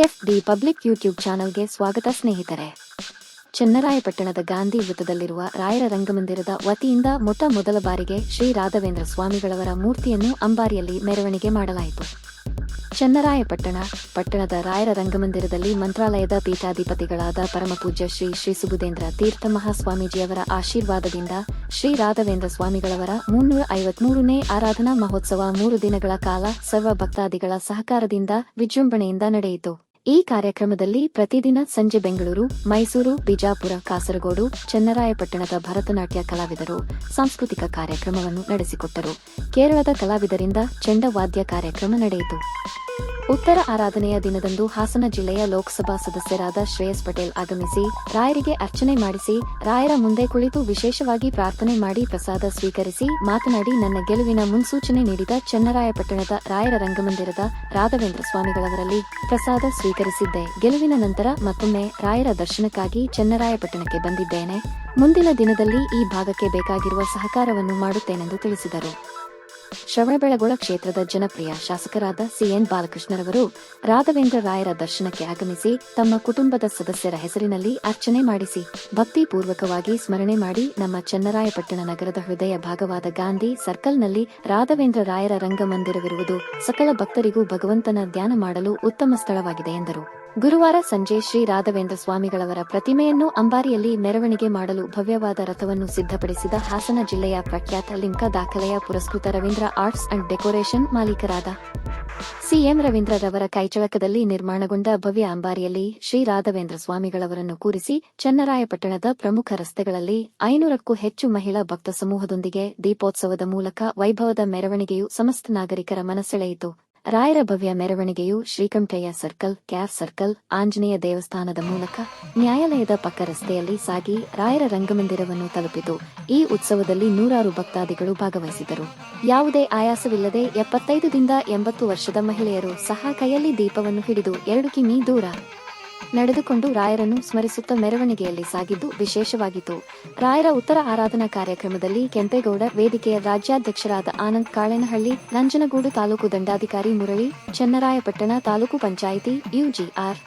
F D public YouTube ಚಾನೆಲ್ಗೆ ಸ್ವಾಗತ ಸ್ನೇಹಿತರೆ. ಚನ್ನರಾಯಪಟ್ಟಣದ ಗಾಂಧಿ ವೃತ್ತದಲ್ಲಿರುವ ರಾಯರ ರಂಗಮಂದಿರದ ವತಿಯಿಂದ ಮೊಟ್ಟ ಮೊದಲ ಬಾರಿಗೆ ಶ್ರೀ ರಾಘವೇಂದ್ರ ಸ್ವಾಮಿಗಳವರ ಮೂರ್ತಿಯನ್ನು ಅಂಬಾರಿಯಲ್ಲಿ ಮೆರವಣಿಗೆ ಮಾಡಲಾಯಿತು. ಚನ್ನರಾಯಪಟ್ಟಣ, ಪಟ್ಟಣದ ರಾಯರ ರಂಗಮಂದಿರದಲ್ಲಿ ಮಂತ್ರಾಲಯದ ಪೀಠಾಧಿಪತಿಗಳಾದ ಪರಮಪೂಜ್ಯ ಶ್ರೀ ಶ್ರೀ ಸುಬುಧೇಂದ್ರ ತೀರ್ಥ ಮಹಾಸ್ವಾಮೀಜಿಯವರ ಆಶೀರ್ವಾದದಿಂದ ಶ್ರೀ ರಾಘವೇಂದ್ರ ಸ್ವಾಮಿಗಳವರ ಮುನ್ನೂರ ಐವತ್ಮೂರನೇ ಆರಾಧನಾ ಮಹೋತ್ಸವ ಮೂರು ದಿನಗಳ ಕಾಲ ಸರ್ವ ಭಕ್ತಾದಿಗಳ ಸಹಕಾರದಿಂದ ವಿಜೃಂಭಣೆಯಿಂದ ನಡೆಯಿತು. ಈ ಕಾರ್ಯಕ್ರಮದಲ್ಲಿ ಪ್ರತಿದಿನ ಸಂಜೆ ಬೆಂಗಳೂರು, ಮೈಸೂರು, ಬಿಜಾಪುರ, ಕಾಸರಗೋಡು, ಚನ್ನರಾಯಪಟ್ಟಣದ ಭರತನಾಟ್ಯ ಕಲಾವಿದರು ಸಾಂಸ್ಕೃತಿಕ ಕಾರ್ಯಕ್ರಮವನ್ನು ನಡೆಸಿಕೊಟ್ಟರು. ಕೇರಳದ ಕಲಾವಿದರಿಂದ ಚಂಡವಾದ್ಯ ಕಾರ್ಯಕ್ರಮ ನಡೆಯಿತು. ಉತ್ತರ ಆರಾಧನೆಯ ದಿನದಂದು ಹಾಸನ ಜಿಲ್ಲೆಯ ಲೋಕಸಭಾ ಸದಸ್ಯರಾದ ಶ್ರೇಯಸ್ ಪಟೇಲ್ ಆಗಮಿಸಿ, ರಾಯರಿಗೆ ಅರ್ಚನೆ ಮಾಡಿಸಿ, ರಾಯರ ಮುಂದೆ ಕುಳಿತು ವಿಶೇಷವಾಗಿ ಪ್ರಾರ್ಥನೆ ಮಾಡಿ ಪ್ರಸಾದ ಸ್ವೀಕರಿಸಿ ಮಾತನಾಡಿ ನನ್ನ ಗೆಲುವಿನ ಮುನ್ಸೂಚನೆ ನೀಡಿದ ಚನ್ನರಾಯಪಟ್ಟಣದ ರಾಯರ ರಂಗಮಂದಿರದ ರಾಘವೇಂದ್ರ ಸ್ವಾಮಿಗಳವರಲ್ಲಿ ಪ್ರಸಾದ ಸ್ವೀಕರಿಸಿದ್ದೆ. ಗೆಲುವಿನ ನಂತರ ಮತ್ತೊಮ್ಮೆ ರಾಯರ ದರ್ಶನಕ್ಕಾಗಿ ಚನ್ನರಾಯಪಟ್ಟಣಕ್ಕೆ ಬಂದಿದ್ದೇನೆ. ಮುಂದಿನ ದಿನದಲ್ಲಿ ಈ ಭಾಗಕ್ಕೆ ಬೇಕಾಗಿರುವ ಸಹಕಾರವನ್ನು ಮಾಡುತ್ತೇನೆಂದು ತಿಳಿಸಿದರು. ಶ್ರವಣಬೆಳಗೊಳ ಕ್ಷೇತ್ರದ ಜನಪ್ರಿಯ ಶಾಸಕರಾದ ಸಿಎನ್ ಬಾಲಕೃಷ್ಣರವರು ರಾಘವೇಂದ್ರ ರಾಯರ ದರ್ಶನಕ್ಕೆ ಆಗಮಿಸಿ ತಮ್ಮ ಕುಟುಂಬದ ಸದಸ್ಯರ ಹೆಸರಿನಲ್ಲಿ ಅರ್ಚನೆ ಮಾಡಿಸಿ ಭಕ್ತಿಪೂರ್ವಕವಾಗಿ ಸ್ಮರಣೆ ಮಾಡಿ ನಮ್ಮ ಚನ್ನರಾಯಪಟ್ಟಣ ನಗರದ ಹೃದಯ ಭಾಗವಾದ ಗಾಂಧಿ ಸರ್ಕಲ್ನಲ್ಲಿ ರಾಘವೇಂದ್ರ ರಾಯರ ರಂಗಮಂದಿರವಿರುವುದು ಸಕಲ ಭಕ್ತರಿಗೂ ಭಗವಂತನ ಧ್ಯಾನ ಮಾಡಲು ಉತ್ತಮ ಸ್ಥಳವಾಗಿದೆ ಎಂದರು. ಗುರುವಾರ ಸಂಜೆ ಶ್ರೀ ರಾಘವೇಂದ್ರ ಸ್ವಾಮಿಗಳವರ ಪ್ರತಿಮೆಯನ್ನು ಅಂಬಾರಿಯಲ್ಲಿ ಮೆರವಣಿಗೆ ಮಾಡಲು ಭವ್ಯವಾದ ರಥವನ್ನು ಸಿದ್ಧಪಡಿಸಿದ ಹಾಸನ ಜಿಲ್ಲೆಯ ಪ್ರಖ್ಯಾತ ಲಿಂಕ ದಾಖಲೆಯ ಪುರಸ್ಕೃತ ರವೀಂದ್ರ ಆರ್ಟ್ಸ್ ಅಂಡ್ ಡೆಕೋರೇಷನ್ ಮಾಲೀಕರಾದ ಸಿಎಂ ರವೀಂದ್ರರವರ ಕೈಚಳಕದಲ್ಲಿ ನಿರ್ಮಾಣಗೊಂಡ ಭವ್ಯ ಅಂಬಾರಿಯಲ್ಲಿ ಶ್ರೀ ರಾಘವೇಂದ್ರ ಸ್ವಾಮಿಗಳವರನ್ನು ಕೂರಿಸಿ ಚನ್ನರಾಯಪಟ್ಟಣದ ಪ್ರಮುಖ ರಸ್ತೆಗಳಲ್ಲಿ ಐನೂರಕ್ಕೂ ಹೆಚ್ಚು ಮಹಿಳಾ ಭಕ್ತ ಸಮೂಹದೊಂದಿಗೆ ದೀಪೋತ್ಸವದ ಮೂಲಕ ವೈಭವದ ಮೆರವಣಿಗೆಯು ಸಮಸ್ತ ನಾಗರಿಕರ ಮನಸೆಳೆಯಿತು. ರಾಯರ ಭವ್ಯ ಮೆರವಣಿಗೆಯು ಶ್ರೀಕಂಠಯ್ಯ ಸರ್ಕಲ್, ಕ್ಯಾಫ್ ಸರ್ಕಲ್, ಆಂಜನೇಯ ದೇವಸ್ಥಾನದ ಮೂಲಕ ನ್ಯಾಯಾಲಯದ ಪಕ್ಕ ರಸ್ತೆಯಲ್ಲಿ ಸಾಗಿ ರಾಯರ ರಂಗಮಂದಿರವನ್ನು ತಲುಪಿತು. ಈ ಉತ್ಸವದಲ್ಲಿ ನೂರಾರು ಭಕ್ತಾದಿಗಳು ಭಾಗವಹಿಸಿದರು. ಯಾವುದೇ ಆಯಾಸವಿಲ್ಲದೆ ಎಪ್ಪತ್ತೈದರಿಂದ ಎಂಬತ್ತು ವರ್ಷದ ಮಹಿಳೆಯರು ಸಹ ಕೈಯಲ್ಲಿ ದೀಪವನ್ನು ಹಿಡಿದು ಎರಡು ಕಿಮಿ ದೂರ ನಡೆದುಕೊಂಡು ರಾಯರನ್ನು ಸ್ಮರಿಸುತ್ತಾ ಮೆರವಣಿಗೆಯಲ್ಲಿ ಸಾಗಿದ್ದು ವಿಶೇಷವಾಗಿತ್ತು. ರಾಯರ ಉತ್ತರ ಆರಾಧನಾ ಕಾರ್ಯಕ್ರಮದಲ್ಲಿ ಕೆಂಪೇಗೌಡ, ವೇದಿಕೆಯ ರಾಜ್ಯಾಧ್ಯಕ್ಷರಾದ Anand Kalenahalli, Nanjangud taluk ದಂಡಾಧಿಕಾರಿ Murali, Channarayapatna taluk panchayat, UGR.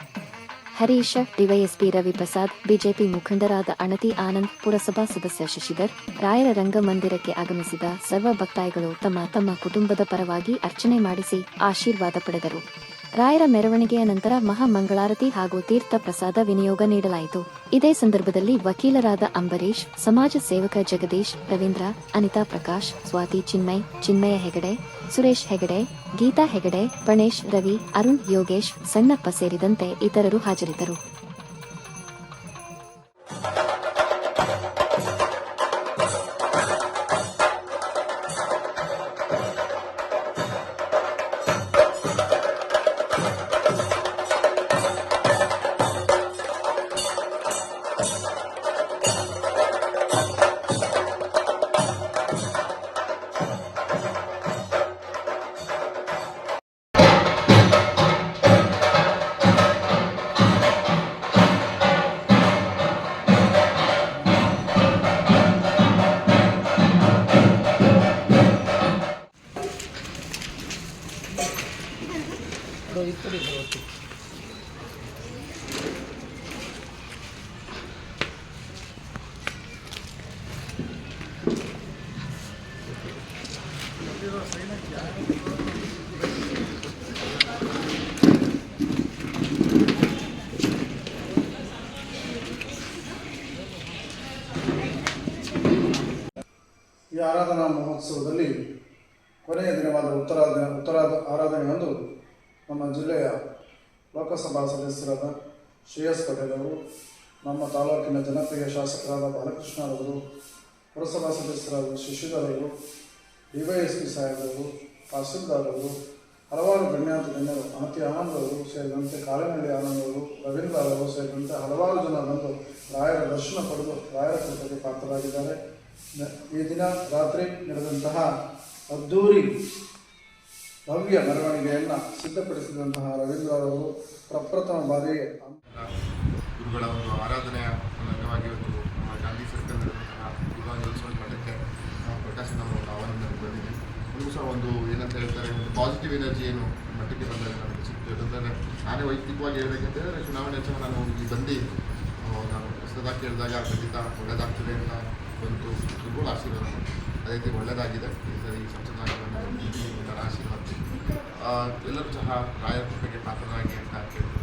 Harisha, DYSP Raviprasad, BJP ಮುಖಂಡರಾದ ಅಣತಿ ಆನಂದ್, ಪುರಸಭಾ ಸದಸ್ಯ ಶಶಿಧರ್, ರಾಯರ ರಂಗಮಂದಿರಕ್ಕೆ ಆಗಮಿಸಿದ ಸರ್ವ ಭಕ್ತಾಯಿಗಳು ತಮ್ಮ ತಮ್ಮ ಕುಟುಂಬದ ಪರವಾಗಿ ಅರ್ಚನೆ ಮಾಡಿಸಿ ಆಶೀರ್ವಾದ ಪಡೆದರು. ರಾಯರ ಮೆರವಣಿಗೆಯ ನಂತರ ಮಹಾಮಂಗಳಾರತಿ ಹಾಗೂ ತೀರ್ಥ ಪ್ರಸಾದ ವಿನಿಯೋಗ ನೀಡಲಾಯಿತು. ಇದೇ ಸಂದರ್ಭದಲ್ಲಿ ವಕೀಲರಾದ ಅಂಬರೀಶ್ ಸಮಾಜ ಸೇವಕ ಜಗದೀಶ್, ರವೀಂದ್ರ, ಅನಿತಾ ಪ್ರಕಾಶ್, ಸ್ವಾತಿ ಚಿನ್ಮಯ್, ಚಿನ್ಮಯ ಹೆಗಡೆ, ಸುರೇಶ್ ಹೆಗಡೆ, ಗೀತಾ ಹೆಗಡೆ, ಪ್ರಣೇಶ್, ರವಿ, ಅರುಣ್ ಯೋಗೇಶ್, ಸಣ್ಣಪ್ಪ ಸೇರಿದಂತೆ ಇತರರು ಹಾಜರಿದ್ದರು. ಈ ಆರಾಧನಾ ಮಹೋತ್ಸವದಲ್ಲಿ ಕೊನೆಯ ದಿನವಾದ ಉತ್ತರಾದ ಆರಾಧನೆಯಂದು ನಮ್ಮ ಜಿಲ್ಲೆಯ ಲೋಕಸಭಾ ಸದಸ್ಯರಾದ ಶ್ರೇಯಸ್ ಪಟೇಲ್ ಅವರು, ನಮ್ಮ ತಾಲೂಕಿನ ಜನಪ್ರಿಯ ಶಾಸಕರಾದ ಬಾಲಕೃಷ್ಣ ಅವರು, ಪುರಸಭಾ ಸದಸ್ಯರಾದ ಶಶಿಧರ್ ಅವರು, ಡಿವೈಎಸ್ಪಿ ಸಾಹೇಬರು ತಹಸೀಲ್ದಾರ್ ಅವರು, ಹಲವಾರು ಗಣ್ಯಾತ ಗಣ್ಯರು, ಅನತಿ ಆನಂದ್ ಅವರು ಸೇರಿದಂತೆ ಕಾಲಿನಳ್ಳಿ ಆನಂದ್ ಅವರು, ರವೀಂದ್ರ ಅವರು ಸೇರಿದಂತೆ ಹಲವಾರು ಜನ ಬಂದು ರಾಯರ ದರ್ಶನ ಪಡೆದು ರಾಯರ ಕೃಪೆಗೆ ಪಾತ್ರರಾಗಿದ್ದಾರೆ. ಈ ದಿನ ರಾತ್ರಿ ನಡೆದಂತಹ ಅದ್ದೂರಿ ಭವ್ಯ ಮೆರವಣಿಗೆಯನ್ನು ಸಿದ್ಧಪಡಿಸಿದಂತಹ ರವೀಂದ್ರ ಅವರು ಪ್ರಪ್ರಥಮ ಬಾರಿ ಗುರುಗಳ ಒಂದು ಆರಾಧನೆಯ ಒಂದು ಅಂಗವಾಗಿ ನಮ್ಮ ಗಾಂಧಿ ಸರ್ಕಲ್ ಯುಗಾಂಜೋತ್ಸವ ಮಠಕ್ಕೆ ಪ್ರಕಾಶ್ ನಾವು ಒಂದು ಆಹ್ವಾನ ಬಂದಿದ್ದೀವಿ. ಒಂದು ಸಹ ಒಂದು ಏನಂತ ಹೇಳ್ತಾರೆ, ಒಂದು ಪಾಸಿಟಿವ್ ಎನರ್ಜಿ ಏನು ಮಟ್ಟಕ್ಕೆ ಬಂದಾಗ ನನಗೆ ಸಿಕ್ತು. ಯಾಕಂದರೆ ನಾನೇ ವೈಯಕ್ತಿಕವಾಗಿ ಹೇಳಬೇಕಂತ ಹೇಳಿದ್ರೆ ಚುನಾವಣೆ ಹೆಚ್ಚು ನಾನು ಇಲ್ಲಿ ಬಂದು. ನಾನು ಹೊಸದಾಗಿ ಕೇಳಿದಾಗ ಖಂಡಿತ ಒಳ್ಳೆಯದಾಗ್ತದೆ ಅಂತ ಬಂತು. ತುಂಬ ಆಶೀರ್ವಾದ. ಅದೇ ರೀತಿ ಒಳ್ಳೆಯದಾಗಿದೆ ಈ ಸರಿ ಈ ಆಶೀರ್ವಾದ. ಎಲ್ಲರೂ ಸಹ ರಾಯರ ಪಾತ್ರರಾಗಿ ಅಂತ ಕೇಳ್ತೀನಿ.